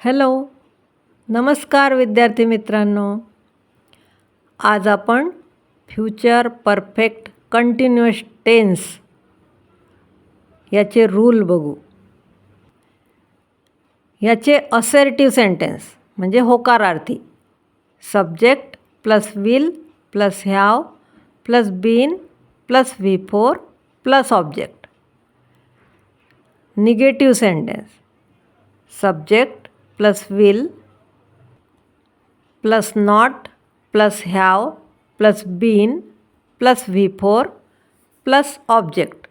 Hello नमस्कार विद्यार्थी मित्रांनो. आज आपण फ्युचर परफेक्ट कंटिन्युअस टेन्स याचे रूल बघू. याचे असेर्टिव्ह सेंटेन्स म्हणजे होकारार्थी. Subject plus will plus have plus been plus V four plus object negative sentence subject plus will plus not plus have plus been plus before plus object.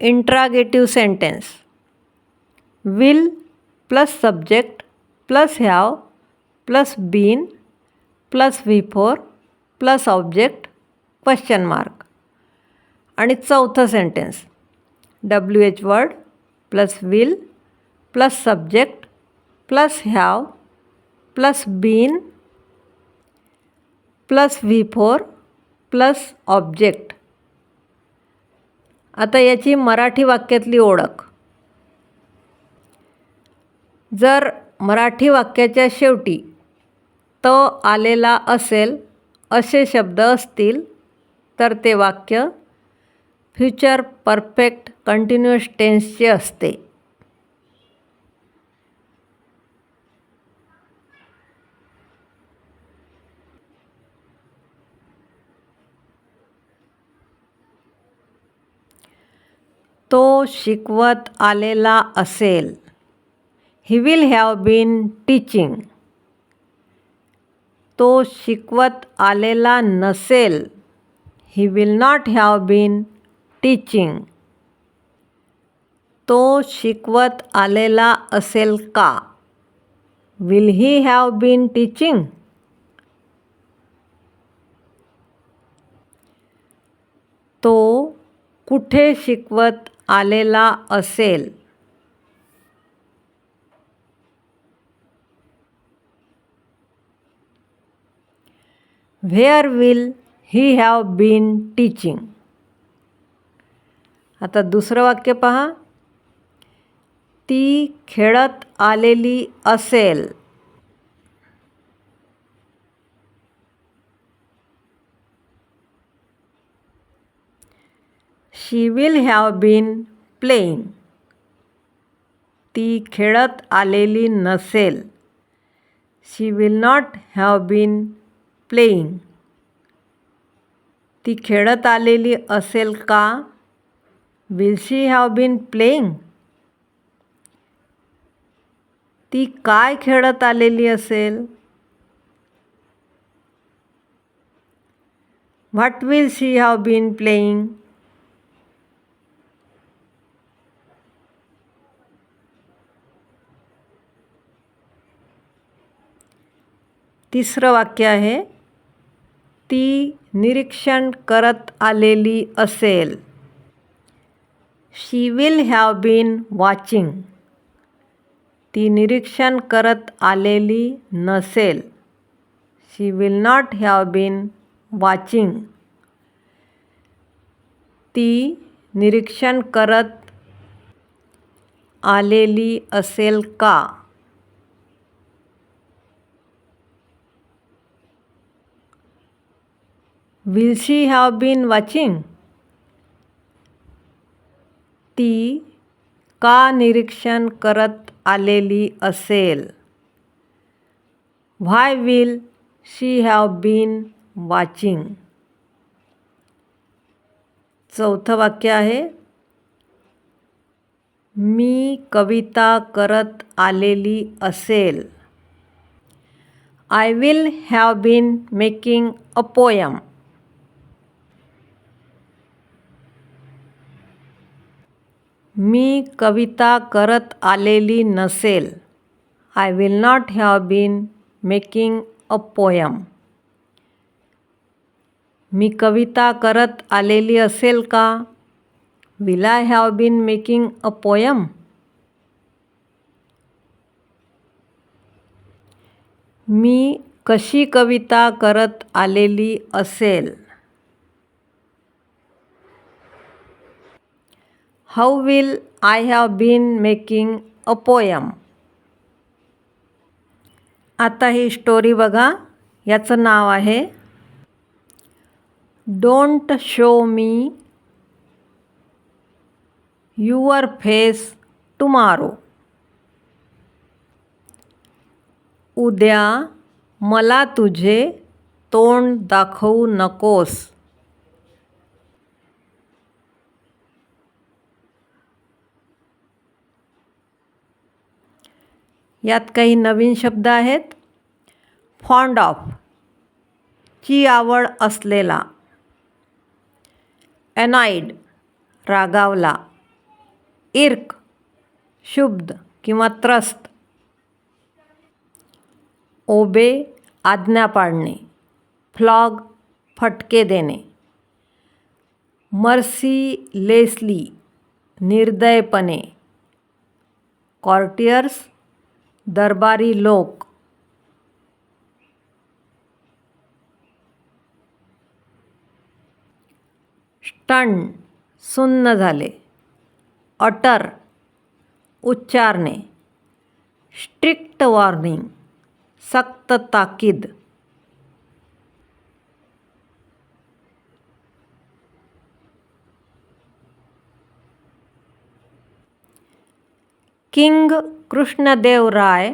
Interrogative sentence Will plus subject plus have plus been plus before plus object question mark आणि चौथं sentence W H word plus will plus subject plus have plus been plus V four plus object आता याची मराठी वाक्यातली ओळख. जर मराठी वाक्याच्या शेवटी त आलेला असेल असे शब्द असतील तर ते वाक्य फ्युचर परफेक्ट कंटिन्युअस टेन्सचे असते. तो शिकवत आलेला असेल. He will have been teaching तो शिकवत आलेला नसेल. He will not have been teaching. तो शिकवत आलेला असेल का? Will he have been teaching तो कुठे शिकवत आलेला असेल? Where will he have been teaching आता दुसरं वाक्य पहा. ती खेळत आलेली असेल. She will have been playing ती खेळत आलेली नसेल. She will not have been playing ती खेळत आलेली असेल का? Will she have been playing ती काय खेळत आलेली असेल? What will she have been playing तिसरं वाक्य आहे, ती निरीक्षण करत आलेली असेल. She will have been watching ती निरीक्षण करत आलेली नसेल she will not have been watching ती निरीक्षण करत आलेली असेल का will she have been watching ती का निरीक्षण करत आलेली असेल. Why will she have been watching चौथं वाक्य आहे. मी कविता करत आलेली असेल. I will have been making a poem मी कविता करत आलेली नसेल. I will not have been making a poem मी कविता करत आलेली असेल का? Will I have been making a poem मी कशी कविता करत आलेली असेल? How will I have been making a poem आता ही स्टोरी बघा. याचं नाव आहे don't show me your face tomorrow उद्या मला तुझे तोंड दाखवू नकोस. यात काही नवीन शब्द आहेत? Fond of. ची आवड असलेला. रागावला. इर्क. शुब्द किंवा त्रस्त. ओबे. आज्ञा पाडणे फ्लॉग. फटके देणे. मर्सी. लेसली. निर्दयपणे. कॉर्टियर्स. दरबारी लोक. स्टन सुन्न झाले. अटर उच्चारणे. Strict warning. सक्त ताकीद. King Krishnadevaraya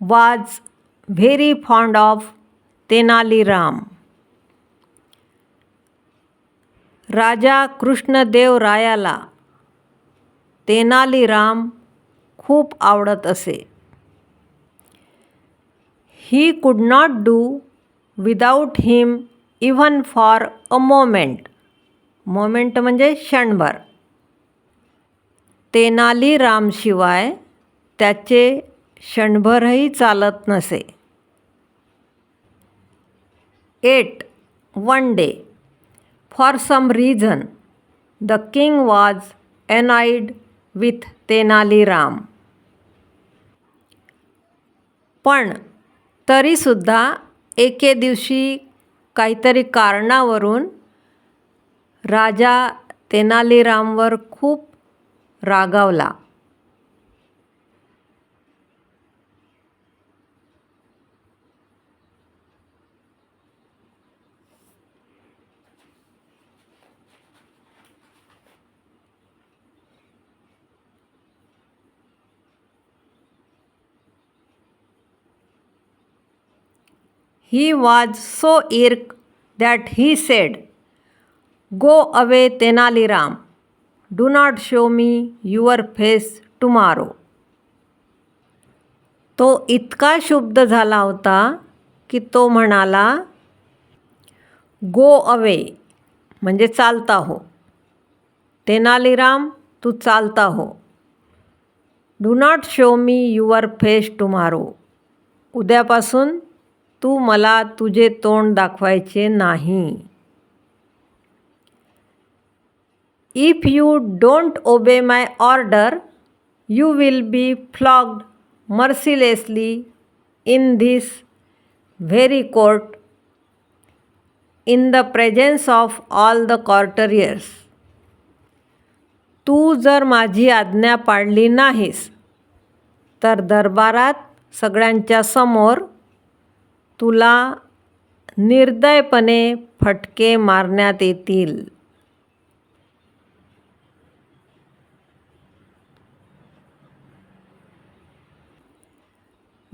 was very fond of Tenaliram. राजा कृष्णदेवरायाला तेनालीराम खूप आवडत असे। He could not do without him even for a moment moment म्हणजे क्षणभर। तेनालीरामशिवाय त्याचे क्षणभरही चालत नसे. At one day. For some reason the king was annoyed with Tenaliram पण तरीसुद्धा एके दिवशी काहीतरी कारणावरून राजा तेनालीरामवर खूप रागावला he was so irked that he said go away Tenaliram do not show me your face tomorrow तो इतका शुद्ध झाला होता की तो म्हणाला गो अवे म्हणजे चालता हो. तेनालीराम तू चालता हो. Do not show me your face tomorrow उद्यापासून तू मला तुझे तोंड दाखवायचे नाही. If you don't obey my order you will be flogged mercilessly in this very court in the presence of all the courtiers तू जर माझी आज्ञा पाळली नाहीस तर दरबारात सगळ्यांच्या समोर तुला निर्दयपणे फटके मारण्यात येतील.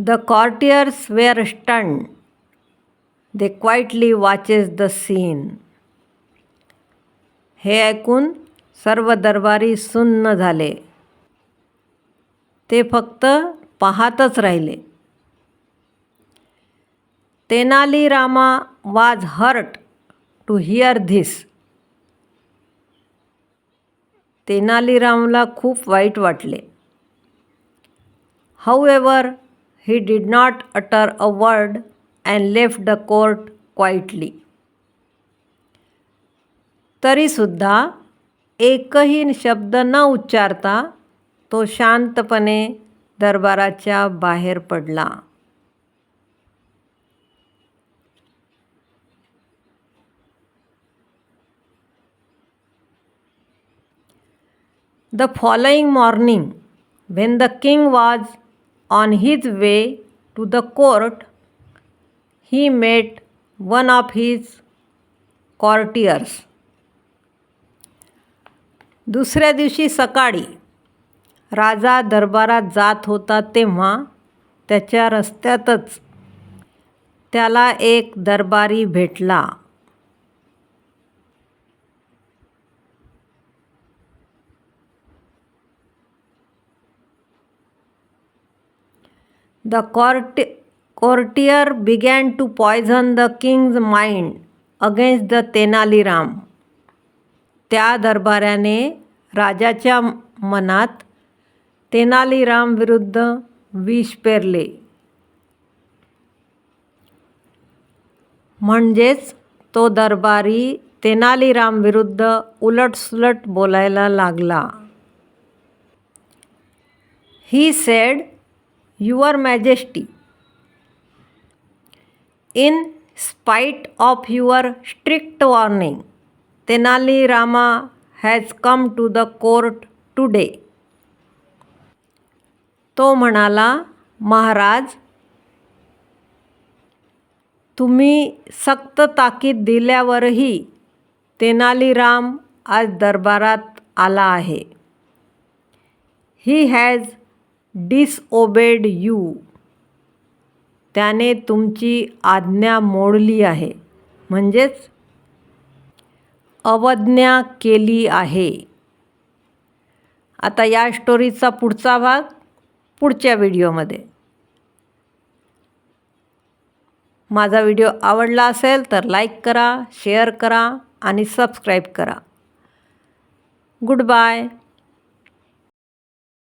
The courtiers were stunned they quietly watches the scene हे ऐकून सर्व दरबारी सुन्न झाले. ते फक्त पाहतच राहिले. Tenalirama was hurt to hear this तेनालीरामला खूप वाईट वाटले. However he did not utter a word and left the court quietly तरीसुद्धा एकही शब्द न उच्चारता तो शांतपणे दरबाराच्या बाहेर पडला the following morning when the king was on his way to the court he met one of his courtiers दुसऱ्या दिवशी सकाळी राजा दरबारात जात होता तेव्हा त्याच्या रस्त्यातच त्याला एक दरबारी भेटला. The court courtier began to poison the king's mind against the Tenaliram त्या दरबाराने राजाच्या मनात तेनालीराम विरुद्ध विष पेरले. म्हणजेच तो दरबारी तेनालीराम विरुद्ध उलटसुलट बोलायला लागला. He said your majesty. In spite of your strict warning Tenali Rama has come to the court today. तो म्हणाला महाराज तुम्ही सक्त ताकीद दिल्यावरही तेनालीराम आज दरबारात आला आहे. ही हॅज डिसओबेड यू त्याने तुमची आज्ञा मोडली आहे. म्हणजेच अवज्ञा केली आहे. आता या स्टोरीचा पुढचा भाग पुढच्या व्हिडिओमध्ये माझा व्हिडिओ आवडला असेल तर लाईक करा शेअर करा आणि सबस्क्राईब करा. Good bye